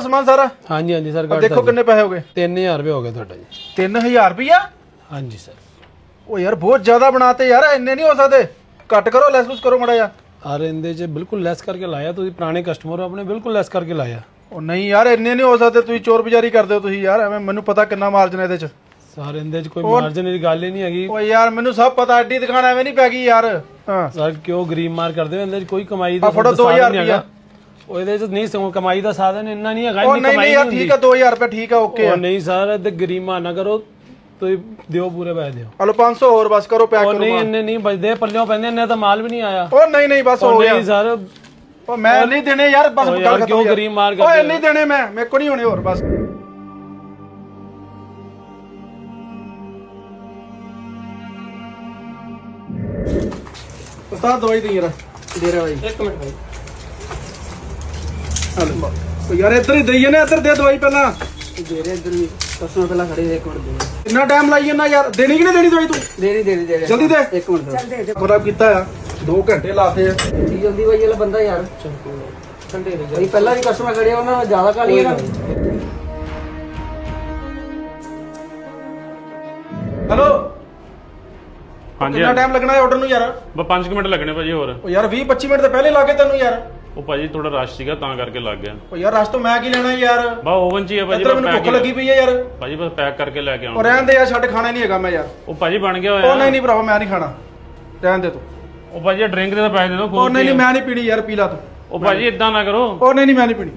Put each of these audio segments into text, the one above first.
ਸਮਾਨ ਸਾਰਾ? ਹਾਂਜੀ ਹਾਂਜੀ ਸਰ ਆਹ ਕੱਢ ਦੇਖੋ ਕਿੰਨੇ ਪੈਸੇ ਹੋ ਗਏ? 3000 ਰੁਪਏ ਹੋ ਗਏ ਤੁਹਾਡਾ ਜੀ। 3000 ਰੁਪਇਆ ਹਾਂਜੀ ਸਰ। ਉਹ ਯਾਰ ਬਹੁਤ ਜ਼ਿਆਦਾ ਬਣਾਤੇ ਯਾਰ ਇੰਨੇ ਨਹੀਂ ਹੋ ਸਕਦੇ। ਘੱਟ ਕਰੋ ਲੈਸ ਲੂਸ ਕਰੋ ਮੜਾ ਯਾਰ ਔਰ ਇਹਦੇ 'ਚ ਬਿਲਕੁਲ ਲੈਸ ਕਰਕੇ ਲਾਇਆ ਤੁਸੀਂ ਪੁਰਾਣੇ ਕਸਟਮਰ ਹੋ ਆਪਣੇ ਬਿਲਕੁਲ ਲੈਸ ਕਰਕੇ ਲਾਇਆ। ਉਹ ਨਹੀਂ ਯਾਰ ਇੰਨੇ ਨਹੀਂ ਹੋ ਸਕਦੇ ਤੁਸੀਂ ਚੋਰ ਬਜ਼ਾਰੀ ਕਰਦੇ ਹੋ ਤੁਸੀਂ ਯਾਰ ਐਵੇਂ ਮੈਨੂੰ ਪਤਾ ਕਿੰਨਾ ਮਾਰਜਨ ਇਹਦੇ ਚ। ਸਰ ਇਹਦੇ 'ਚ ਕੋਈ ਮਾਰਜਨ ਦੀ ਗੱਲ ਹੀ ਨਹੀਂ ਹੈਗੀ। ਓ ਯਾਰ ਮੈਨੂੰ ਸਭ ਪਤਾ ਐਡੀ ਦੁਕਾਨ ਐਵੇਂ ਨਹੀਂ ਪੈ ਗਈ ਯਾਰ। ਹਾਂ। ਸਰ ਕਿਉਂ ਗਰੀਬ ਮਾਰ ਕਰਦੇ ਹੋ? ਇਹਦੇ 'ਚ ਕੋਈ ਕਮਾਈ ਦਾ ਫੜੋ ਸਾਧਨ 2000 ਨਹੀਂ ਹੈਗਾ। ਉਹ ਇਹਦੇ 'ਚ ਨਹੀਂ ਸਗੋਂ ਕਮਾਈ ਦਾ ਸਾਧਨ ਇੰਨਾ ਨਹੀਂ ਹੈਗਾ ਉਹ ਇੰਨੀ ਨਹੀਂ ਕਮਾਈ ਨਹੀਂ ਯਾਰ ਨਹੀਂ ਠੀਕ ਆ 2000 ਰੁਪਏ ਠੀਕ ਆ ਓਕੇ ਉਹ ਨਹੀਂ ਸਰ ਤੇ ਗਰੀਬ ਮਾਰ ਨਾ ਕਰੋ ਤੁਸੀਂ ਦਿਓ ਪੂਰੇ ਪੈਸੇ ਦਿਓ। ਹਲੋ 500 ਹੋਰ ਬਸ ਕਰੋ ਪੈਕ ਉਹ ਕਰੋ ਨਹੀਂ ਇੰਨੇ ਨਹੀਂ ਬਚਦੇ ਪੱਲਿਓਂ ਪੈਂਦੇ ਇੰਨੇ ਤਾਂ ਮਾਲ ਵੀ ਨਹੀਂ ਆਇਆ। ਉਹ ਨਹੀਂ ਨਹੀਂ ਬਸ ਹੋ ਉਹ ਗਿਆ। ਨਹੀਂ ਸਰ। ਉਹ ਮੈਂ ਨਹੀਂ ਦੇਣੇ ਯਾਰ ਬਸ ਉਹ ਗੱਲ ਯਾਰ ਖਤਮ ਕਿਉਂ ਯਾਰ। ਗਰੀਬ ਮਾਰ ਓਏ ਕਰਦੇ ਨਹੀਂ ਦੇਣੇ ਮੈਂ ਮੇਰੇ ਕੋ ਨਹੀਂ ਹੋਣੇ ਹੋਰ ਬਸ। ਉਸਤਾਦ ਦਵਾਈ ਦੇ ਯਾਰ ਦੇ ਰਿਹਾ ਭਾਈ ਇੱਕ ਮਿੰਟ ਭਾਈ ਉਹ ਯਾਰ ਇੱਧਰ ਹੀ ਦਈਏ ਨਾ ਇੱਧਰ ਦੇ ਦਵਾਈ ਪਹਿਲਾਂ। ਦੇ ਰਹੇ ਇੱਧਰ ਵੀ ਕਸਟਮਰ ਪਹਿਲਾਂ ਖੜੇ ਨੇ, ਇੱਕ ਮਿੰਟ ਦੇ। ਇੰਨਾ ਟਾਈਮ ਲਾਈ ਜਾਂਦਾ ਯਾਰ ਦੇਣੀ ਕਿ ਨਹੀਂ ਦੇਣੀ ਦਵਾਈ ਤੂੰ? ਦੇ ਰਹੀ ਦੇ ਰਹੀ ਦੇ ਰਹੀ ਜਲਦੀ ਦੇ। ਇੱਕ ਮਿੰਟ ਚੱਲ ਦੇ ਖਰਾਬ ਕੀਤਾ ਆ 2 ਘੰਟੇ ਲਾਤੇ ਆ। ਜੀ ਜਲਦੀ ਭਾਈ ਵਾਲਾ ਬੰਦਾ ਯਾਰ? ਠੰਡੇ ਦੇ। ਭਾਈ ਪਹਿਲਾਂ ਵੀ ਕਸਟਮਰ ਖੜੇ ਉਹਨਾਂ ਨਾਲ ਜ਼ਿਆਦਾ ਕਾਲੀ ਹੈ ਨਾ। ਹਲੋ? ਹਾਂਜੀ ਕਿੰਨਾ ਟਾਈਮ ਲੱਗਣਾ ਹੈ ਆਰਡਰ ਨੂੰ ਯਾਰ। ਬਸ 5 ਮਿੰਟ ਲੱਗਣੇ ਭਾਜੀ ਹੋਰ। ਉਹ ਯਾਰ 20 25 ਮਿੰਟ ਤੋਂ ਪਹਿਲੇ ਲਾ ਕੇ ਤੈਨੂੰ ਯਾਰ। ਉਹ ਭਾਜੀ ਥੋੜਾ ਰਸ਼ ਸੀਗਾ ਤਾਂ ਕਰਕੇ ਲੱਗ ਗਿਆ। ਉਹ ਯਾਰ ਰਸ ਤੋਂ ਮੈਂ ਕੀ ਲੈਣਾ ਯਾਰ? ਬਾ ਓਵਨ ਚ ਹੀ ਆ ਭਾਜੀ ਇੱਧਰ ਬਸ ਮੈਨੂੰ ਪੈਕ ਭੁੱਖ ਲੱਗੀ ਪਈ ਹੈ ਯਾਰ। ਭਾਜੀ ਬਸ ਪੈਕ ਕਰਕੇ ਲੈ ਕੇ ਉਹ ਆਉਣਾ ਰਹਿਣ ਦੇ ਯਾਰ ਛੱਡ ਖਾਣਾ ਨਹੀਂ ਹੈਗਾ ਮੈਂ ਯਾਰ। ਉਹ ਭਾਜੀ ਬਣ ਗਿਆ ਉਹ ਹੋਇਆ ਨਹੀਂ ਨਹੀਂ ਭਰਾਵਾ ਮੈਂ ਨਹੀਂ ਖਾਣਾ। ਰਹਿਣ ਦੇ ਤੂੰ। ਉਹ ਭਾਜੀ ਡਰਿੰਕ ਦੇ ਤਾਂ ਪੈਸੇ ਦੇ ਦਿਓ ਉਹ ਖੋਲ ਨਹੀਂ ਨਹੀਂ ਮੈਂ ਨਹੀਂ ਪੀਣੀ ਯਾਰ ਪੀ ਲਾ ਤੂੰ। ਉਹ ਭਾਜੀ ਇਦਾਂ ਨਾ ਕਰੋ। ਉਹ ਨਹੀਂ ਨਹੀਂ ਮੈਂ ਨਹੀਂ ਪੀਣੀ।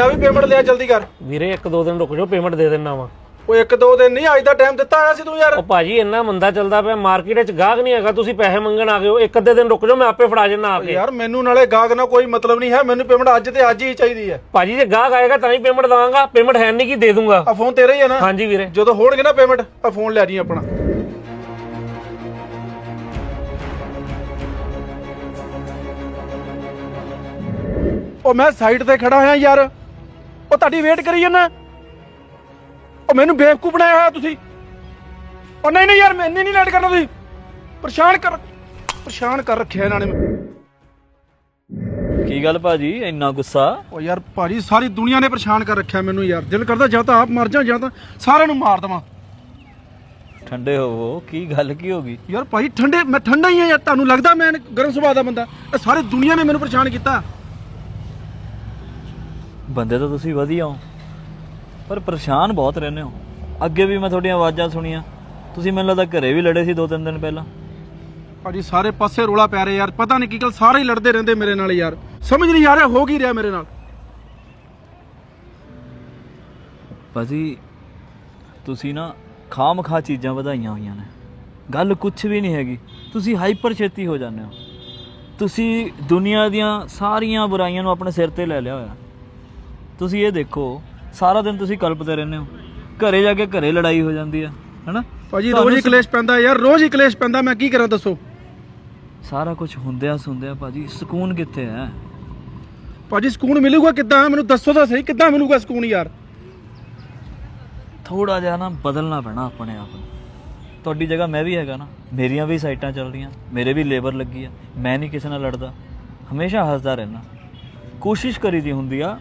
ਆ ਵੀ ਪੇਮੈਂਟ ਲਿਆ ਜਲਦੀ ਕਰ। ਵੀਰੇ ਇੱਕ ਦੋ ਦਿਨ ਰੁਕ ਜਾਓ ਪੇਮੈਂਟ ਦੇ ਦੇਣਾ ਵਾ। ਉਹ ਇੱਕ ਦੋ ਦਿਨ ਨਹੀਂ ਅੱਜ ਦਾ ਟਾਈਮ ਦਿੱਤਾ ਆਇਆ ਸੀ ਤੂੰ ਯਾਰ। ਉਹ ਭਾਜੀ ਇੰਨਾ ਮੰਦਾ ਚੱਲਦਾ ਪਿਆ ਮਾਰਕੀਟ ਵਿੱਚ ਗਾਹਕ ਨਹੀਂ ਹੈਗਾ ਤੁਸੀਂ ਪੈਸੇ ਮੰਗਣ ਆ ਗਏ ਹੋ ਇੱਕ ਅੱਧੇ ਦਿਨ ਰੁਕ ਜਾਓ ਮੈਂ ਆਪੇ ਫੜਾ ਜੰਨਾ ਆ ਕੇ। ਯਾਰ ਮੈਨੂੰ ਨਾਲੇ ਗਾਹਕ ਨਾਲ ਕੋਈ ਮਤਲਬ ਨਹੀਂ ਹੈ ਮੈਨੂੰ ਪੇਮੈਂਟ ਅੱਜ ਤੇ ਅੱਜ ਹੀ ਚਾਹੀਦੀ ਹੈ। ਭਾਜੀ ਜੇ ਗਾਹਕ ਆਏਗਾ ਤਾਂ ਹੀ ਪੇਮੈਂਟ ਦਵਾਂਗਾ ਪੇਮੈਂਟ ਹੈ ਨਹੀਂ ਕੀ ਦੇ ਦੂੰਗਾ। ਆ ਫੋਨ ਤੇਰਾ ਹੀ ਹੈ ਨਾ? ਹਾਂਜੀ ਵੀਰੇ। ਜਦੋਂ ਹੋਣਗੇ ਨਾ ਪੇਮੈਂਟ ਆ ਫੋਨ ਲੈ ਜੀ ਆਪਣਾ। ਉਹ ਮੈਂ ਸਾਈਡ ਤੇ ਖੜਾ ਹੋਇਆ ਯਾਰ। ਉਹ ਤੁਹਾਡੀ ਵੇਟ ਕਰੀ ਜਾਂਦਾ। ਉਹ ਮੈਨੂੰ ਬੇਵਕੂਫ ਬਣਾਇਆ ਹੋਇਆ ਤੁਸੀਂ। ਉਹ ਨਹੀਂ ਨਹੀਂ ਯਾਰ ਮੈਂ ਇੰਨੀ ਨਹੀਂ ਲੇਟ ਕਰਨਾ ਤੁਸੀਂ। ਪਰੇਸ਼ਾਨ ਕਰ ਪਰੇਸ਼ਾਨ ਕਰ ਰੱਖਿਆ ਇਹਨਾਂ ਨੇ ਮੈਨੂੰ। ਕੀ ਗੱਲ ਭਾਜੀ ਇੰਨਾ ਗੁੱਸਾ? ਉਹ ਯਾਰ ਭਾਜੀ ਸਾਰੀ ਦੁਨੀਆ ਨੇ ਪਰੇਸ਼ਾਨ ਕਰ ਰੱਖਿਆ ਮੈਨੂੰ ਯਾਰ। ਦਿਲ ਕਰਦਾ ਜਾਂ ਤਾਂ ਆਪ ਮਰ ਜਾ ਜਾਂ ਤਾਂ ਸਾਰਿਆਂ ਨੂੰ ਮਾਰ ਦੇਵਾਂ। ਠੰਡੇ ਹੋਵੋ ਕੀ ਗੱਲ ਕੀ ਹੋ ਗਈ? ਯਾਰ ਭਾਈ ਠੰਡੇ ਮੈਂ ਠੰਡਾ ਹੀ ਆ ਯਾਰ ਤੁਹਾਨੂੰ ਲੱਗਦਾ ਮੈਂ ਗਰਮ ਸੁਭਾਅ ਦਾ ਬੰਦਾ। ਇਹ ਸਾਰੀ ਦੁਨੀਆ ਨੇ ਮੈਨੂੰ ਪਰੇਸ਼ਾਨ ਕੀਤਾ। ਬੰਦੇ ਤਾਂ ਤੁਸੀਂ ਵਧੀਆ ਹੋ। ਪਰ ਪਰੇਸ਼ਾਨ ਬਹੁਤ ਰਹਿੰਦੇ ਹੋ। ਅੱਗੇ ਵੀ ਮੈਂ ਤੁਹਾਡੀਆਂ ਆਵਾਜ਼ਾਂ ਸੁਣੀਆਂ। ਤੁਸੀਂ ਮੈਨੂੰ ਲੱਗਦਾ ਘਰੇ ਵੀ ਲੜੇ ਸੀ ਦੋ ਤਿੰਨ ਦਿਨ ਪਹਿਲਾਂ। ਭਾਜੀ ਸਾਰੇ ਪਾਸੇ ਰੋਲਾ ਪੈ ਰਿਹਾ ਯਾਰ। ਪਤਾ ਨਹੀਂ ਕੀ ਗੱਲ ਸਾਰੇ ਹੀ ਲੜਦੇ ਰਹਿੰਦੇ ਮੇਰੇ ਨਾਲ ਯਾਰ। ਸਮਝ ਨਹੀਂ ਆ ਰਿਹਾ ਹੋ ਕੀ ਰਿਹਾ ਮੇਰੇ ਨਾਲ? ਭਾਜੀ ਤੁਸੀਂ ਨਾ ਖਾਮ ਖਾ ਚੀਜ਼ਾਂ ਵਧਾਈਆਂ ਹੋਈਆਂ ਨੇ। ਗੱਲ ਕੁਝ ਵੀ ਨਹੀਂ ਹੈਗੀ। ਤੁਸੀਂ ਹਾਈਪਰ ਛੇਤੀ ਹੋ ਜਾਂਦੇ ਹੋ। ਤੁਸੀਂ ਦੁਨੀਆ ਦੀਆਂ ਸਾਰੀਆਂ ਬੁਰਾਈਆਂ ਨੂੰ ਆਪਣੇ ਸਿਰ ਤੇ ਲੈ ਲਿਆ ਹੋਇਆ। ਤੁਸੀਂ ਇਹ ਦੇਖੋ ਸਾਰਾ ਦਿਨ ਤੁਸੀਂ ਕਲਪਦੇ ਰਹਿੰਦੇ ਹੋ। ਘਰੇ ਜਾ ਕੇ ਘਰੇ ਲੜਾਈ ਹੋ ਜਾਂਦੀ ਹੈ ਹੈਨਾ? ਭਾਜੀ ਰੋਜ਼ ਹੀ ਕਲੇਸ਼ ਪੈਂਦਾ ਯਾਰ ਰੋਜ਼ ਹੀ ਕਲੇਸ਼ ਪੈਂਦਾ ਮੈਂ ਕੀ ਕਰਾਂ ਦੱਸੋ? ਸਾਰਾ ਕੁਝ ਹੁੰਦਿਆਂ ਸੁਣਦਿਆਂ ਭਾਜੀ ਸਕੂਨ ਕਿੱਥੇ ਹੈ? ਭਾਜੀ ਸਕੂਨ ਮਿਲੂਗਾ ਕਿੱਦਾਂ? ਮੈਨੂੰ ਦੱਸੋ ਤਾਂ ਸਹੀ ਕਿੱਦਾਂ ਮਿਲੂਗਾ ਸਕੂਨ ਯਾਰ? ਥੋੜਾ ਜਿਹਾ ਨਾ ਬਦਲਣਾ ਪੈਣਾ ਆਪਣੇ ਆਪ ਨੂੰ। ਤੁਹਾਡੀ ਜਗ੍ਹਾ ਮੈਂ ਵੀ ਹੈਗਾ ਨਾ ਮੇਰੀਆਂ ਵੀ ਸਾਈਟਾਂ ਚੱਲ ਰਹੀਆਂ ਮੇਰੇ ਵੀ ਲੇਬਰ ਲੱਗੀ ਆ ਮੈਂ ਨਹੀਂ ਕਿਸੇ ਨਾਲ ਲੜਦਾ ਹਮੇਸ਼ਾ ਹੱਸਦਾ ਰਹਿਣਾ ਕੋਸ਼ਿਸ਼ ਕਰੀਦੀ ਹੁੰਦੀ ਆ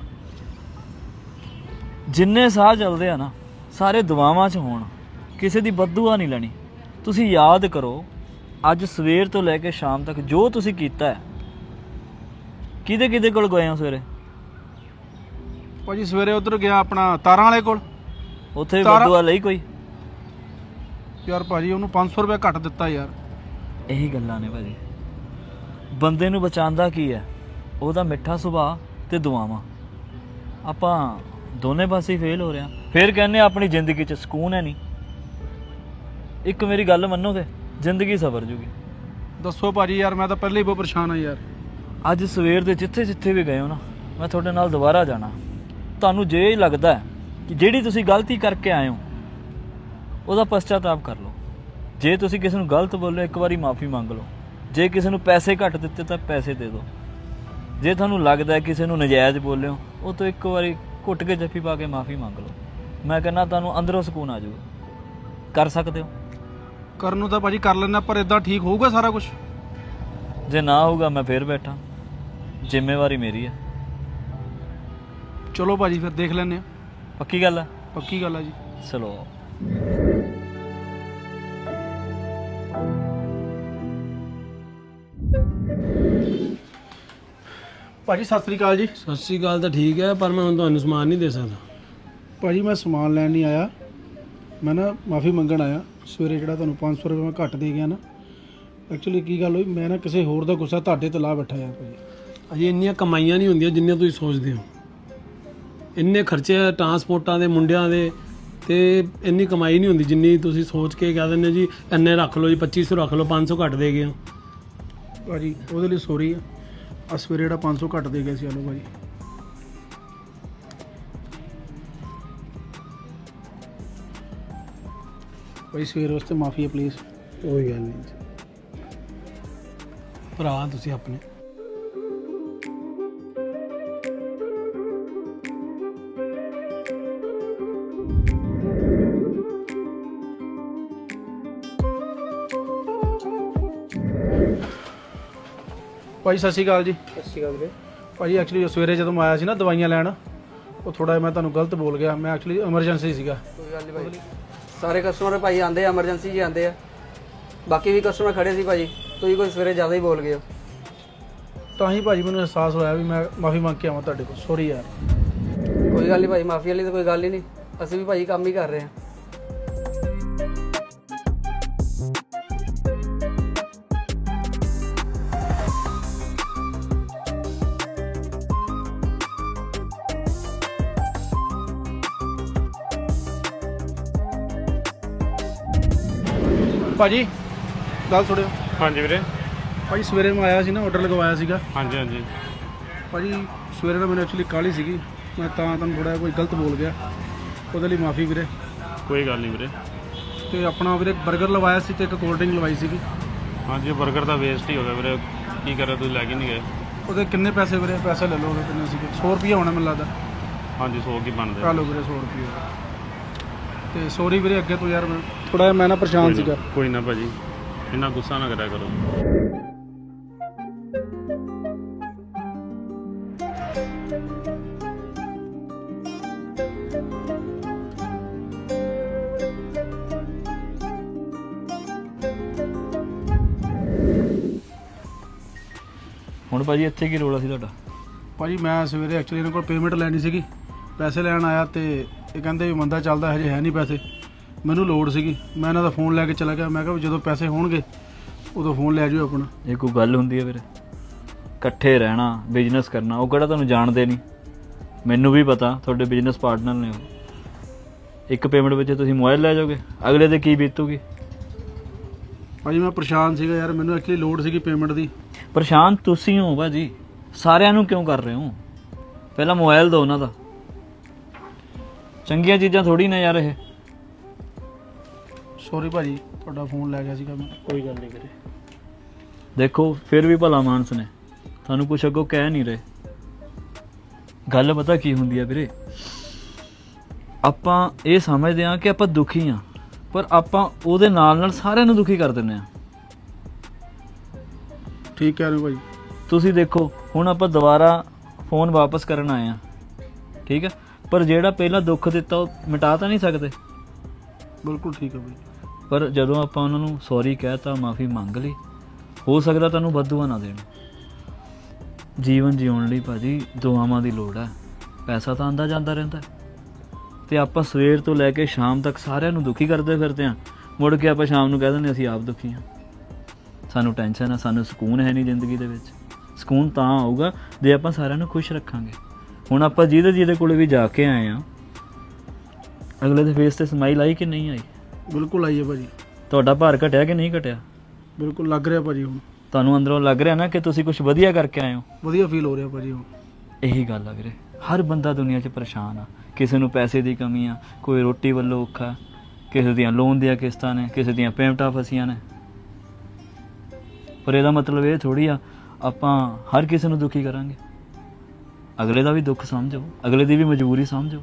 ਜਿੰਨੇ ਸਾਹ ਚੱਲਦੇ ਆ ਨਾ ਸਾਰੇ ਦੁਆਵਾਂ 'ਚ ਹੋਣ। ਕਿਸੇ ਦੀ ਬਦਦੁਆ ਨਹੀਂ ਲੈਣੀ। ਤੁਸੀਂ ਯਾਦ ਕਰੋ ਅੱਜ ਸਵੇਰ ਤੋਂ ਲੈ ਕੇ ਸ਼ਾਮ ਤੱਕ ਜੋ ਤੁਸੀਂ ਕੀਤਾ ਹੈ ਕਿਹਦੇ ਕਿਹਦੇ ਕੋਲ ਗਏ ਹੋ ਸਵੇਰੇ? ਭਾਜੀ ਸਵੇਰੇ ਉਧਰ ਗਿਆ ਆਪਣਾ ਤਾਰਾਂ ਵਾਲੇ ਕੋਲ। ਉੱਥੇ ਤਾਰਾ- ਬਦਦੁਆ ਲਈ ਕੋਈ? ਯਾਰ ਭਾਜੀ ਉਹਨੂੰ 500 ਰੁਪਏ ਘੱਟ ਦਿੱਤਾ ਯਾਰ। ਇਹੀ ਗੱਲਾਂ ਨੇ ਭਾਜੀ। ਬੰਦੇ ਨੂੰ ਬਚਾਉਂਦਾ ਕੀ ਹੈ? ਉਹਦਾ ਮਿੱਠਾ ਸੁਭਾਅ ਤੇ ਦੁਆਵਾਂ। ਆਪਾਂ ਦੋਨੇ ਪਾਸੇ ਫੇਲ ਹੋ ਰਿਆਂ ਫਿਰ ਕਹਿੰਦੇ ਆ ਆਪਣੀ ਜ਼ਿੰਦਗੀ 'ਚ ਸਕੂਨ ਹੈ ਨਹੀਂ। ਇੱਕ ਮੇਰੀ ਗੱਲ ਮੰਨੋਗੇ? ਜ਼ਿੰਦਗੀ ਸਵਰ ਜੂਗੀ। ਦੱਸੋ ਭਾਜੀ ਯਾਰ ਮੈਂ ਤਾਂ ਪਹਿਲੇ ਹੀ ਬਹੁਤ ਪਰੇਸ਼ਾਨ ਆ ਯਾਰ। ਅੱਜ ਸਵੇਰ ਦੇ ਜਿੱਥੇ ਜਿੱਥੇ ਵੀ ਗਏ ਹੋ ਨਾ ਮੈਂ ਤੁਹਾਡੇ ਨਾਲ ਦੁਬਾਰਾ ਜਾਣਾ। ਤੁਹਾਨੂੰ ਜੇ ਲੱਗਦਾ ਹੈ ਕਿ ਜਿਹੜੀ ਤੁਸੀਂ ਗਲਤੀ ਕਰਕੇ ਆਏ ਹੋ ਉਹਦਾ ਪਛਤਾਤਾਪ ਕਰ ਲਓ। ਜੇ ਤੁਸੀਂ ਕਿਸੇ ਨੂੰ ਗਲਤ ਬੋਲੇ ਇੱਕ ਵਾਰੀ ਮਾਫੀ ਮੰਗ ਲਓ। ਜੇ ਕਿਸੇ ਨੂੰ ਪੈਸੇ ਘੱਟ ਦਿੱਤੇ ਤਾਂ ਪੈਸੇ ਦੇ ਦਿਓ। ਜੇ ਤੁਹਾਨੂੰ ਲੱਗਦਾ ਹੈ ਕਿਸੇ ਨੂੰ ਨਜਾਇਜ਼ ਬੋਲਿਓ ਉਹ ਤੋਂ ਇੱਕ ਵਾਰੀ ਘੁੱਟ ਕੇ ਜੱਫੀ ਪਾ ਕੇ ਮਾਫੀ ਮੰਗ ਲਓ। ਮੈਂ ਕਹਿੰਦਾ ਤੁਹਾਨੂੰ ਅੰਦਰੋਂ ਸਕੂਨ ਆ ਜਾਊਗਾ ਕਰ ਸਕਦੇ ਹੋ? ਕਰਨ ਨੂੰ ਤਾਂ ਭਾਜੀ ਕਰ ਲੈਣਾ ਪਰ ਇਦਾਂ ਠੀਕ ਹੋਊਗਾ ਸਾਰਾ ਕੁਝ ਜੇ ਨਾ ਹੋਊਗਾ ਮੈਂ ਫੇਰ ਬੈਠਾ। ਜ਼ਿੰਮੇਵਾਰੀ ਮੇਰੀ ਹੈ ਚਲੋ ਭਾਜੀ ਫਿਰ ਦੇਖ ਲੈਂਦੇ ਆ ਪੱਕੀ ਗੱਲ ਹੈ ਪੱਕੀ ਗੱਲ ਆ ਜੀ। ਚਲੋ। ਭਾਜੀ ਸਤਿ ਸ੍ਰੀ ਅਕਾਲ ਜੀ। ਸਤਿ ਸ੍ਰੀ ਅਕਾਲ ਤਾਂ ਠੀਕ ਹੈ ਪਰ ਮੈਂ ਹੁਣ ਤੁਹਾਨੂੰ ਸਮਾਨ ਨਹੀਂ ਦੇ ਸਕਦਾ। ਭਾਜੀ ਮੈਂ ਸਮਾਨ ਲੈਣ ਨਹੀਂ ਆਇਆ। ਮੈਂ ਨਾ ਮਾਫੀ ਮੰਗਣ ਆਇਆ। ਸਵੇਰੇ ਜਿਹੜਾ ਤੁਹਾਨੂੰ 500 ਰੁਪਏ ਮੈਂ ਘੱਟ ਦੇ ਗਿਆ ਨਾ। ਐਕਚੁਅਲੀ ਕੀ ਗੱਲ ਹੋਈ? ਮੈਂ ਨਾ ਕਿਸੇ ਹੋਰ ਦਾ ਗੁੱਸਾ ਤੁਹਾਡੇ ਤੇ ਲਾ ਬੈਠਾ ਆ ਭਾਜੀ। ਅਜੇ ਇੰਨੀਆਂ ਕਮਾਈਆਂ ਨਹੀਂ ਹੁੰਦੀਆਂ ਜਿੰਨੀਆਂ ਤੁਸੀਂ ਸੋਚਦੇ ਹੋ। ਇੰਨੇ ਖਰਚੇ ਆ ਟਰਾਂਸਪੋਰਟਾਂ ਦੇ ਮੁੰਡਿਆਂ ਦੇ ਤੇ ਇੰਨੀ ਕਮਾਈ ਨਹੀਂ ਹੁੰਦੀ ਜਿੰਨੀ ਤੁਸੀਂ ਸੋਚ ਕੇ ਕਹਿ ਦਿੰਦੇ ਜੀ ਇੰਨੇ ਰੱਖ ਲਓ ਜੀ 2500 ਰੱਖ ਲਓ 500 ਘੱਟ ਦੇ ਗਏ ਹੋ। ਭਾਜੀ ਉਹਦੇ ਲਈ ਸੌਰੀ ਆ। ਸਵੇਰੇ ਜਿਹੜਾ 500 ਘੱਟ ਦੇ ਗਿਆ ਸੀ ਹਲੋ ਭਾਜੀ ਭਾਈ ਸਵੇਰ ਵਾਸਤੇ ਮਾਫੀ ਹੈ ਪਲੀਜ਼ ਕੋਈ ਗੱਲ ਨਹੀਂ ਭਰਾ ਤੁਸੀਂ ਆਪਣੇ। ਭਾਈ ਸਤਿ ਸ਼੍ਰੀ ਅਕਾਲ ਜੀ। ਸਤਿ ਸ਼੍ਰੀ ਅਕਾਲ ਵੀਰੇ। ਭਾਜੀ ਐਕਚੁਅਲੀ ਸਵੇਰੇ ਜਦੋਂ ਮੈਂ ਆਇਆ ਸੀ ਨਾ ਦਵਾਈਆਂ ਲੈਣ ਉਹ ਥੋੜਾ ਜਿਹਾ ਮੈਂ ਤੁਹਾਨੂੰ ਗਲਤ ਬੋਲ ਗਿਆ। ਮੈਂ ਐਕਚੁਅਲੀ ਐਮਰਜੈਂਸੀ ਸੀਗਾ। ਕੋਈ ਗੱਲ ਨਹੀਂ ਭਾਈ। ਸਾਰੇ ਕਸਟਮਰ ਭਾਈ ਆਂਦੇ ਆ ਐਮਰਜੈਂਸੀ ਜੀ ਆਂਦੇ ਆ। ਬਾਕੀ ਵੀ ਕਸਟਮਰ ਖੜੇ ਸੀ ਭਾਜੀ ਤੁਸੀਂ ਕੋਈ ਸਵੇਰੇ ਜ਼ਿਆਦਾ ਹੀ ਬੋਲ ਗਏ ਹੋ। ਤਾਂ ਹੀ ਭਾਜੀ ਮੈਨੂੰ ਅਹਿਸਾਸ ਹੋਇਆ ਵੀ ਮੈਂ ਮਾਫੀ ਮੰਗ ਕੇ ਆਵਾਂ ਤੁਹਾਡੇ ਕੋਲ। ਸੌਰੀ ਯਾਰ। ਕੋਈ ਗੱਲ ਨਹੀਂ ਭਾਈ ਮਾਫੀ ਵਾਲੀ ਤਾਂ ਕੋਈ ਗੱਲ ਹੀ ਨਹੀਂ ਅਸੀਂ ਵੀ ਭਾਈ ਕੰਮ ਹੀ ਕਰ ਰਹੇ ਹਾਂ। ਭਾਜੀ? ਗੱਲ ਸੁਣਿਓ। ਹਾਂਜੀ ਵੀਰੇ। ਭਾਜੀ ਸਵੇਰੇ ਮੈਂ ਆਇਆ ਸੀ ਨਾ ਆਰਡਰ ਲਗਵਾਇਆ ਸੀਗਾ। ਹਾਂਜੀ ਹਾਂਜੀ। ਭਾਜੀ ਸਵੇਰੇ ਨਾ ਮੈਨੂੰ ਐਕਚੁਅਲੀ ਕਾਲੀ ਸੀਗੀ। ਮੈਂ ਤਾਂ ਤੁਹਾਨੂੰ ਥੋੜਾ ਕੋਈ ਗਲਤ ਬੋਲ ਗਿਆ। ਉਹਦੇ ਲਈ ਮਾਫੀ ਵੀਰੇ। ਕੋਈ ਗੱਲ ਨਹੀਂ ਵੀਰੇ। ਤੇ ਆਪਣਾ ਵੀਰੇ 버ਗਰ ਲਵਾਇਆ ਸੀ ਤੇ ਇੱਕ ਕੋਲਡ ਡਰਿੰਕ ਲਵਾਈ ਸੀਗੀ। ਹਾਂਜੀ 버ਗਰ ਤਾਂ ਵੇਸਟ ਹੀ ਹੋ ਗਿਆ ਵੀਰੇ। ਕੀ ਕਰਿਆ ਤੁਸੀਂ ਲੈ ਕੇ ਨਹੀਂ ਗਏ। ਉਹਦੇ ਕਿੰਨੇ ਪੈਸੇ ਵੀਰੇ? ਪੈਸੇ ਲੈ ਲਓ ਉਹਦੇ ਕਿੰਨੇ ਸੀਗੇ? 100 ਰੁਪਏ ਹੋਣਾ ਮੈਨੂੰ ਲੱਗਦਾ। ਹਾਂਜੀ 100 ਕੀ ਬਣਦੇ ਲਓ ਵੀਰੇ 100 ਰੁਪਏ ਤੇ ਸੌਰੀ ਵੀਰੇ ਅੱਗੇ ਤੋਂ ਯਾਰ ਮੈਂ ਥੋੜਾ ਮੈਂ ਨਾ ਪਰੇਸ਼ਾਨ ਸੀਗਾ। ਕੋਈ ਨਾ ਭਾਜੀ ਇੰਨਾ ਗੁੱਸਾ ਨਾ ਕਰਿਆ ਕਰੋ। ਹੁਣ ਭਾਜੀ ਇੱਥੇ ਕੀ ਰੋਲਾ ਸੀ ਤੁਹਾਡਾ? ਭਾਜੀ ਮੈਂ ਸਵੇਰੇ ਐਕਚੁਅਲੀ ਇਹਨਾਂ ਕੋਲ ਪੇਮੈਂਟ ਲੈਣੀ ਸੀਗੀ। ਪੈਸੇ ਲੈਣ ਆਇਆ ਤੇ ਇਹ ਕਹਿੰਦੇ ਵੀ ਮੰਦਾ ਚੱਲਦਾ ਹਜੇ ਹੈ ਨਹੀਂ ਪੈਸੇ। ਮੈਨੂੰ ਲੋੜ ਸੀਗੀ। ਮੈਂ ਇਹਨਾਂ ਦਾ ਫੋਨ ਲੈ ਕੇ ਚਲਾ ਗਿਆ। ਮੈਂ ਕਿਹਾ ਵੀ ਜਦੋਂ ਪੈਸੇ ਹੋਣਗੇ ਉਦੋਂ ਫੋਨ ਲੈ ਜਿਓ ਆਪਣਾ। ਇਹ ਕੋਈ ਗੱਲ ਹੁੰਦੀ ਹੈ ਵੀਰੇ ਇਕੱਠੇ ਰਹਿਣਾ ਬਿਜ਼ਨਸ ਕਰਨਾ ਉਹ ਕਿਹੜਾ ਤੁਹਾਨੂੰ ਜਾਣਦੇ ਨਹੀਂ? ਮੈਨੂੰ ਵੀ ਪਤਾ ਤੁਹਾਡੇ ਬਿਜ਼ਨਸ ਪਾਰਟਨਰ ਨੇ ਉਹ। ਇੱਕ ਪੇਮੈਂਟ ਵਿੱਚ ਤੁਸੀਂ ਮੋਬਾਈਲ ਲੈ ਜਾਓਗੇ? ਅਗਲੇ ਦੇ ਕੀ ਬੀਤੂਗੀ? ਭਾਜੀ ਮੈਂ ਪਰੇਸ਼ਾਨ ਸੀਗਾ ਯਾਰ। ਮੈਨੂੰ ਐਕਚੁਅਲੀ ਲੋੜ ਸੀਗੀ ਪੇਮੈਂਟ ਦੀ। ਪਰੇਸ਼ਾਨ ਤੁਸੀਂ ਹੋ ਭਾਜੀ। ਸਾਰਿਆਂ ਨੂੰ ਕਿਉਂ ਕਰ ਰਹੇ ਹੋ? ਪਹਿਲਾਂ ਮੋਬਾਈਲ ਦਿਓ ਉਹਨਾਂ ਦਾ। ਚੰਗੀਆਂ ਚੀਜ਼ਾਂ ਥੋੜੀ ਨਾ ਯਾਰ ਇਹ। ਸੌਰੀ ਭਾਜੀ ਤੁਹਾਡਾ ਫੋਨ ਲੈ ਗਿਆ ਸੀਗਾ ਮੈਂ। ਕੋਈ ਗੱਲ ਨਹੀਂ ਵੀਰੇ। ਦੇਖੋ ਫਿਰ ਵੀ ਭਲਾ ਮਾਨਸ ਨੇ। ਤੁਹਾਨੂੰ ਕੁਛ ਅੱਗੋਂ ਕਹਿ ਨਹੀਂ ਰਹੇ। ਗੱਲ ਪਤਾ ਕੀ ਹੁੰਦੀ ਆ ਵੀਰੇ? ਆਪਾਂ ਇਹ ਸਮਝਦੇ ਆ ਕਿ ਆਪਾਂ ਦੁਖੀ ਆ ਪਰ ਆਪਾਂ ਉਹਦੇ ਨਾਲ ਨਾਲ ਸਾਰਿਆਂ ਨੂੰ ਦੁਖੀ ਕਰ ਦਿੰਦੇ ਆ ਠੀਕ ਕਹਿ ਰਹੇ ਹੋ ਭਾਜੀ। ਤੁਸੀਂ ਦੇਖੋ ਹੁਣ ਆਪਾਂ ਦੁਬਾਰਾ ਫੋਨ ਵਾਪਸ ਕਰਨ ਆਏ ਆ ਠੀਕ ਹੈ? ਪਰ ਜਿਹੜਾ ਪਹਿਲਾਂ ਦੁੱਖ ਦਿੱਤਾ ਉਹ ਮਿਟਾ ਤਾਂ ਨਹੀਂ ਸਕਦੇ? ਬਿਲਕੁਲ ਠੀਕ ਹੈ ਭਾਈ ਪਰ ਜਦੋਂ ਆਪਾਂ ਉਹਨਾਂ ਨੂੰ ਸੌਰੀ ਕਹਿਤਾ ਮਾਫੀ ਮੰਗ ਲਈ ਹੋ ਸਕਦਾ ਤੁਹਾਨੂੰ ਬਦਦੁਆ ਨਾ ਦੇਣ। ਜੀਵਨ ਜਿਉਣ ਲਈ ਭਾਜੀ ਦੁਆਵਾਂ ਦੀ ਲੋੜ ਹੈ। ਪੈਸਾ ਤਾਂ ਆਂਦਾ ਜਾਂਦਾ ਰਹਿੰਦਾ। ਤੇ ਆਪਾਂ ਸਵੇਰ ਤੋਂ ਲੈ ਕੇ ਸ਼ਾਮ ਤੱਕ ਸਾਰਿਆਂ ਨੂੰ ਦੁਖੀ ਕਰਦੇ ਫਿਰਦੇ ਆਂ ਮੁੜ ਕੇ ਆਪਾਂ ਸ਼ਾਮ ਨੂੰ ਕਹਿ ਦਿੰਦੇ ਅਸੀਂ ਆਪ ਦੁਖੀ ਹਾਂ। ਸਾਨੂੰ ਟੈਨਸ਼ਨ ਹੈ ਸਾਨੂੰ ਸਕੂਨ ਹੈ ਨਹੀਂ ਜ਼ਿੰਦਗੀ ਦੇ ਵਿੱਚ। ਸਕੂਨ ਤਾਂ ਆਊਗਾ ਜੇ ਆਪਾਂ ਸਾਰਿਆਂ ਨੂੰ ਖੁਸ਼ ਰੱਖਾਂਗੇ। ਹੁਣ ਆਪਾਂ ਜਿਹਦੇ ਜਿਹਦੇ ਕੋਲੇ ਵੀ ਜਾ ਕੇ ਆਏ ਆ ਅਗਲੇ ਦੇ ਫੇਸ ਤੇ ਸਮਾਈਲ ਆਈ ਕਿ ਨਹੀਂ ਆਈ? ਬਿਲਕੁਲ ਆਈਏ ਭਾਜੀ। ਤੁਹਾਡਾ ਭਾਰ ਘਟਿਆ ਕਿ ਨਹੀਂ ਘਟਿਆ? ਬਿਲਕੁਲ ਲੱਗ ਰਿਹਾ ਭਾਜੀ ਹੁਣ। ਤੁਹਾਨੂੰ ਅੰਦਰੋਂ ਲੱਗ ਰਿਹਾ ਨਾ ਕਿ ਤੁਸੀਂ ਕੁਝ ਵਧੀਆ ਕਰਕੇ ਆਏ ਹੋ? ਵਧੀਆ ਫੀਲ ਹੋ ਰਿਹਾ ਭਾਜੀ ਹੁਣ। ਇਹੀ ਗੱਲ ਆ ਵੀਰੇ। ਹਰ ਬੰਦਾ ਦੁਨੀਆ 'ਚ ਪਰੇਸ਼ਾਨ ਆ। ਕਿਸੇ ਨੂੰ ਪੈਸੇ ਦੀ ਕਮੀ ਆ ਕੋਈ ਰੋਟੀ ਵੱਲੋਂ ਔਖਾ ਕਿਸੇ ਦੀਆਂ ਲੋਨ ਦੀਆਂ ਕਿਸ਼ਤਾਂ ਨੇ ਕਿਸੇ ਦੀਆਂ ਪੇਮੈਂਟਾਂ ਫਸੀਆਂ ਨੇ। ਪਰ ਇਹਦਾ ਮਤਲਬ ਇਹ ਥੋੜੀ ਆ ਆਪਾਂ ਹਰ ਕਿਸੇ ਨੂੰ ਦੁਖੀ ਕਰਾਂਗੇ। ਅਗਲੇ ਦਾ ਵੀ ਦੁੱਖ ਸਮਝੋ ਅਗਲੇ ਦੀ ਵੀ ਮਜਬੂਰੀ ਸਮਝੋ।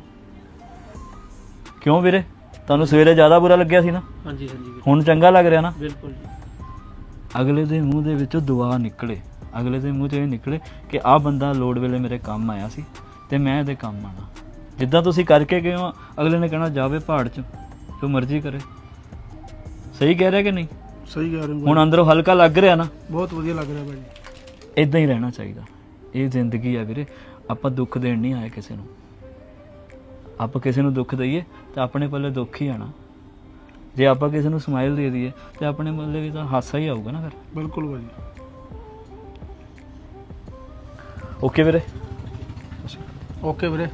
ਕਿਉਂ ਵੀਰੇ? ਤੁਹਾਨੂੰ ਸਵੇਰੇ ਜ਼ਿਆਦਾ ਬੁਰਾ ਲੱਗਿਆ ਸੀ ਨਾ? ਹਾਂਜੀ ਹਾਂਜੀ ਹੁਣ ਚੰਗਾ ਲੱਗ ਰਿਹਾ ਨਾ? ਬਿਲਕੁਲ ਜੀ। ਅਗਲੇ ਦੇ ਮੂੰਹ ਦੇ ਵਿੱਚੋਂ ਦੁਆ ਨਿਕਲੇ। ਅਗਲੇ ਦੇ ਮੂੰਹ 'ਚ ਇਹ ਨਿਕਲੇ ਕਿ ਆਹ ਬੰਦਾ ਲੋੜ ਵੇਲੇ ਮੇਰੇ ਕੰਮ ਆਇਆ ਸੀ ਤੇ ਮੈਂ ਇਹਦੇ ਕੰਮ ਆਣਾ ਜਿੱਦਾਂ ਤੁਸੀਂ ਕਰਕੇ ਗਏ ਹੋ ਅਗਲੇ ਨੇ ਕਹਿਣਾ ਜਾਵੇ ਪਹਾੜ 'ਚ ਜੋ ਮਰਜ਼ੀ ਕਰੇ। ਸਹੀ ਕਹਿ ਰਿਹਾ ਕਿ ਨਹੀਂ? ਸਹੀ ਕਹਿ ਰਹੇ ਹੋ ਹੁਣ ਅੰਦਰੋਂ ਹਲਕਾ ਲੱਗ ਰਿਹਾ ਨਾ? ਬਹੁਤ ਵਧੀਆ ਲੱਗ ਰਿਹਾ ਭਾਜੀ ਇਦਾਂ ਹੀ ਰਹਿਣਾ ਚਾਹੀਦਾ। ਇਹ ਜ਼ਿੰਦਗੀ ਆ ਵੀਰੇ। ਆਪਾਂ ਦੁੱਖ ਦੇਣ ਨਹੀਂ ਆਏ ਕਿਸੇ ਨੂੰ। ਆਪਾਂ ਕਿਸੇ ਨੂੰ ਦੁੱਖ ਦਈਏ ਤਾਂ ਆਪਣੇ ਪੱਲੇ ਦੁੱਖ ਹੀ ਆਣਾ ਜੇ ਆਪਾਂ ਕਿਸੇ ਨੂੰ ਸਮਾਈਲ ਦੇ ਦਈਏ ਤੇ ਆਪਣੇ ਪੱਲੇ ਵੀ ਤਾਂ ਹਾਸਾ ਹੀ ਆਊਗਾ ਨਾ ਫਿਰ। ਬਿਲਕੁਲ ਭਾਜੀ ਓਕੇ ਵੀਰੇ। ਓਕੇ ਵੀਰੇ।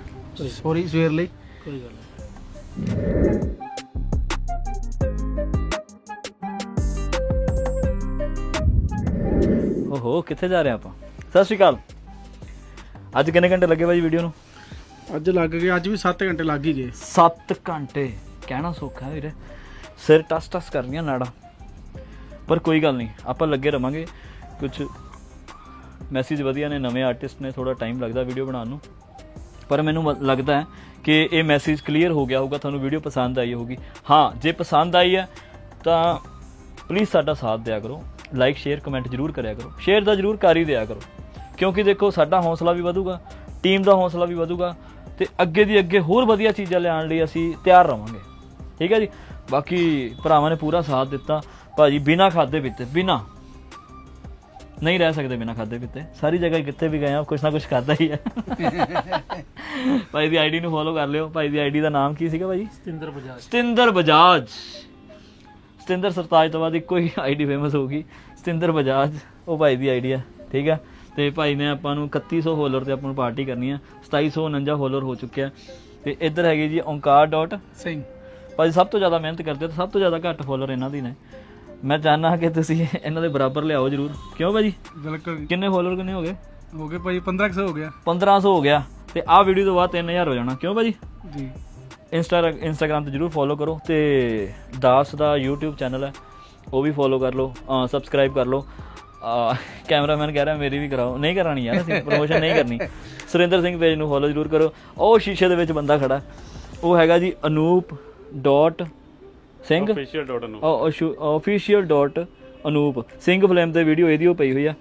ਸੌਰੀ ਸਵੇਰ ਲਈ। ਕੋਈ ਗੱਲ ਨਹੀਂ। ਓਹੋ ਕਿੱਥੇ ਜਾ ਰਹੇ ਆਪਾਂ? ਸਤਿ ਸ਼੍ਰੀ ਅਕਾਲ। ਅੱਜ ਕਿੰਨੇ ਘੰਟੇ ਲੱਗੇ ਭਾਜੀ ਵੀਡੀਓ ਨੂੰ? ਅੱਜ ਲੱਗ ਗਏ ਅੱਜ ਵੀ 7 ਘੰਟੇ ਲੱਗ ਹੀ ਗਏ। 7 ਘੰਟੇ। ਕਹਿਣਾ ਸੌਖਾ ਵੀਰੇ। ਸਿਰ ਟਸ ਟਸ ਕਰਨੀਆਂ ਨਾੜਾ। ਪਰ ਕੋਈ ਗੱਲ ਨਹੀਂ ਆਪਾਂ ਲੱਗੇ ਰਵਾਂਗੇ। ਕੁਝ ਮੈਸੇਜ ਵਧੀਆ ਨੇ ਨਵੇਂ ਆਰਟਿਸਟ ਨੇ ਥੋੜਾ ਟਾਈਮ ਲੱਗਦਾ ਵੀਡੀਓ ਬਣਾਉਣ ਨੂੰ। ਪਰ ਮੈਨੂੰ ਲੱਗਦਾ ਹੈ ਕਿ ਇਹ ਮੈਸੇਜ ਕਲੀਅਰ ਹੋ ਗਿਆ ਹੋਊਗਾ ਤੁਹਾਨੂੰ ਵੀਡੀਓ ਪਸੰਦ ਆਈ ਹੋਊਗੀ। ਹਾਂ ਜੇ ਪਸੰਦ ਆਈ ਹੈ ਤਾਂ ਪਲੀਜ਼ ਸਾਡਾ ਸਾਥ ਦਿਆ ਕਰੋ। ਲਾਈਕ ਸ਼ੇਅਰ ਕਮੈਂਟ ਜਰੂਰ ਕਰਿਆ ਕਰੋ। ਸ਼ੇਅਰ ਦਾ ਜਰੂਰ ਕਰ ਹੀ ਦਿਆ ਕਰੋ। ਕਿਉਂਕਿ ਦੇਖੋ ਸਾਡਾ ਹੌਸਲਾ ਵੀ ਵਧੂਗਾ ਟੀਮ ਦਾ ਹੌਸਲਾ ਵੀ ਵਧੂਗਾ ਤੇ ਅੱਗੇ ਦੀ ਅੱਗੇ ਹੋਰ ਵਧੀਆ ਚੀਜ਼ਾਂ ਲਿਆਉਣ ਲਈ ਅਸੀਂ ਤਿਆਰ ਰਵਾਂਗੇ। ਠੀਕ ਹੈ ਜੀ? ਬਾਕੀ ਭਰਾਵਾਂ ਨੇ ਪੂਰਾ ਸਾਥ ਦਿੱਤਾ। ਭਾਜੀ ਬਿਨਾ ਖਾਦੇ ਪੀਤੇ ਬਿਨਾ। ਨਹੀਂ ਰਹਿ ਸਕਦੇ ਬਿਨਾ ਖਾਦੇ ਪੀਤੇ। ਸਾਰੀ ਜਗ੍ਹਾ ਕਿੱਥੇ ਵੀ ਗਏ ਆ ਕੁਛ ਨਾ ਕੁਛ ਖਾਦਾ ਹੀ ਹੈ। ਭਾਈ ਦੀ ਆਈਡੀ ਨੂੰ ਫੋਲੋ ਕਰ ਲਿਓ। ਭਾਈ ਦੀ ਆਈਡੀ ਦਾ ਨਾਮ ਕੀ ਸੀਗਾ ਭਾਜੀ ਸਤਿੰਦਰ ਬਜਾਜ। ਸਤਿੰਦਰ ਬਜਾਜ। ਸਤਿੰਦਰ ਸਰਤਾਜ ਤੋਂ ਬਾਅਦ ਇੱਕੋ ਹੀ ਆਈਡੀ ਫੇਮਸ ਹੋਊਗੀ ਸਤਿੰਦਰ ਬਜਾਜ ਉਹ ਭਾਈ ਦੀ ਆਈਡੀ ਆ ਠੀਕ ਆ ਤੇ ਭਾਈ ਨੇ ਆਪਾਂ ਨੂੰ 3100 ਫੋਲੋਅਰ ਤੇ ਆਪਾਂ ਨੂੰ ਪਾਰਟੀ ਕਰਨੀ ਆ 2749 ਫੋਲੋਅਰ ਹੋ ਚੁੱਕਿਆ। ਤੇ ਇੱਧਰ ਹੈਗੇ ਜੀ ਓਂਕਾਰ ਡਾਟ ਸਿੰਘ ਭਾਜੀ ਸਭ ਤੋਂ ਜ਼ਿਆਦਾ ਮਿਹਨਤ ਕਰਦੇ ਤੇ ਸਭ ਤੋਂ ਜ਼ਿਆਦਾ ਘੱਟ ਫੋਲੋਅਰ ਇਹਨਾਂ ਦੀ ਨੇ। ਮੈਂ ਚਾਹਨਾ ਕਿ ਤੁਸੀਂ ਇਹਨਾਂ ਦੇ ਬਰਾਬਰ ਲਿਆਓ ਜਰੂਰ। ਕਿਉਂ ਭਾਜੀ? ਬਿਲਕੁਲ। ਕਿੰਨੇ ਫੋਲੋਅਰ ਕਿੰਨੇ ਹੋ ਗਏ? ਹੋ ਗਏ ਭਾਜੀ 1500 ਹੋ ਗਿਆ। 1500 ਹੋ ਗਿਆ। ਤੇ ਆਹ ਵੀਡੀਓ ਤੋਂ ਬਾਅਦ 3000 ਹੋ ਜਾਣਾ। ਕਿਉਂ ਭਾਜੀ? ਜੀ। ਇੰਸਟਾ ਇੰਸਟਾਗ੍ਰam ਤੇ ਜਰੂਰ ਫੋਲੋ ਕਰੋ ਤੇ ਦਾਸ ਦਾ YouTube ਚੈਨਲ ਹੈ ਉਹ ਵੀ ਫੋਲੋ ਕਰ ਲਓ ਸਬਸਕ੍ਰਾਈਬ ਕਰ ਲਓ। ਕੈਮਰਾਮੈਨ ਕਹਿ ਰਿਹਾ ਮੇਰੀ ਵੀ ਕਰਾਓ। ਨਹੀਂ ਕਰਾਣੀ ਯਾਰ ਅਸੀਂ ਪ੍ਰੋਮੋਸ਼ਨ ਨਹੀਂ ਕਰਨੀ। ਸੁਰਿੰਦਰ ਸਿੰਘ ਪੇਜ ਨੂੰ ਫੋਲੋ ਜਰੂਰ ਕਰੋ। ਉਹ ਸ਼ੀਸ਼ੇ ਦੇ ਵਿੱਚ ਬੰਦਾ ਖੜਾ। ਉਹ ਹੈਗਾ ਜੀ Anoop dot Singh. Dot Anoop. Singh flame ਤੇ ਵੀਡੀਓ ਇਹਦੀ ਉਹ ਪਈ ਹੋਈ ਆ।